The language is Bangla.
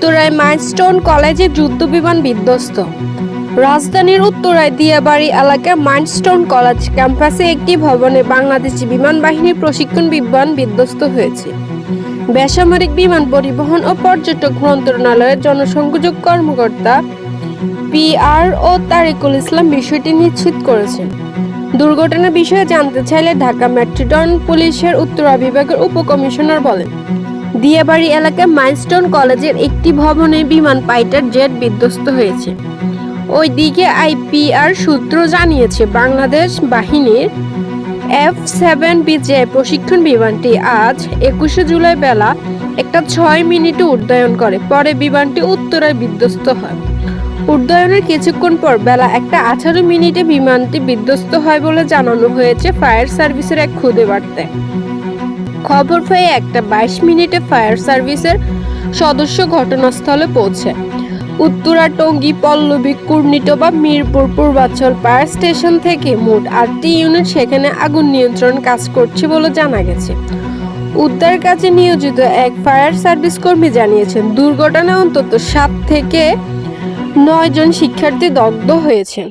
উত্তরায় মাইলস্টোন কলেজে যুদ্ধ বিমান বিধ্বস্ত। রাজধানীর উত্তরায় দিয়াবাড়ি এলাকার মাইলস্টোন কলেজ ক্যাম্পাসে একটি ভবনে বাংলাদেশি বিমান বাহিনীর প্রশিক্ষণ বিমান বিধ্বস্ত হয়েছে। বেসামরিক বিমান পরিবহন ও পর্যটক মন্ত্রণালয়ের জনসংযোগ কর্মকর্তা পিআর ও তারিকুল ইসলাম বিষয়টি নিশ্চিত করেছেন। দুর্ঘটনা বিষয়ে জানতে চাইলে ঢাকা মেট্রোটন পুলিশের উত্তরা বিভাগের উপকমিশনার বলেন দিয়াবাড়ি এলাকায় মাইলস্টোন কলেজের একটি ভবনে বিমান পাইটার জেট বিধ্বস্ত হয়েছে। ওইদিকে আইপিআর সূত্র জানিয়েছে, বাংলাদেশ বাহিনীর এফ সেভেন বিজে প্রশিক্ষণ বিমানটি আজ একুশে জুলাই বেলা একটা ছয় মিনিটে উড্ডয়ন করে। পরে বিমানটি উত্তরায় বিধ্বস্ত হয়। উড্ডয়নের কিছুক্ষণ পর বেলা একটা আঠারো মিনিটে বিমানটি বিধ্বস্ত হয় বলে জানানো হয়েছে ফায়ার সার্ভিসের এক খুদে বার্তায়। খবর পেয়ে একটা বাইশ মিনিটে ফায়ার সার্ভিসের সদস্য ঘটনাস্থলে পৌঁছে। উত্তরা, টঙ্গী, পল্লবী কুর্নিটোবা মিরপুর, পূর্বাঞ্চল ফায়ার স্টেশন থেকে মোট আটটি ইউনিট সেখানে আগুন নিয়ন্ত্রণ কাজ করছে বলে জানা গেছে। উদ্ধার কাজে নিয়োজিত এক ফায়ার সার্ভিস কর্মী জানিয়েছেন, দুর্ঘটনায় অন্তত সাত থেকে নয় জন শিক্ষার্থী দগ্ধ হয়েছেন।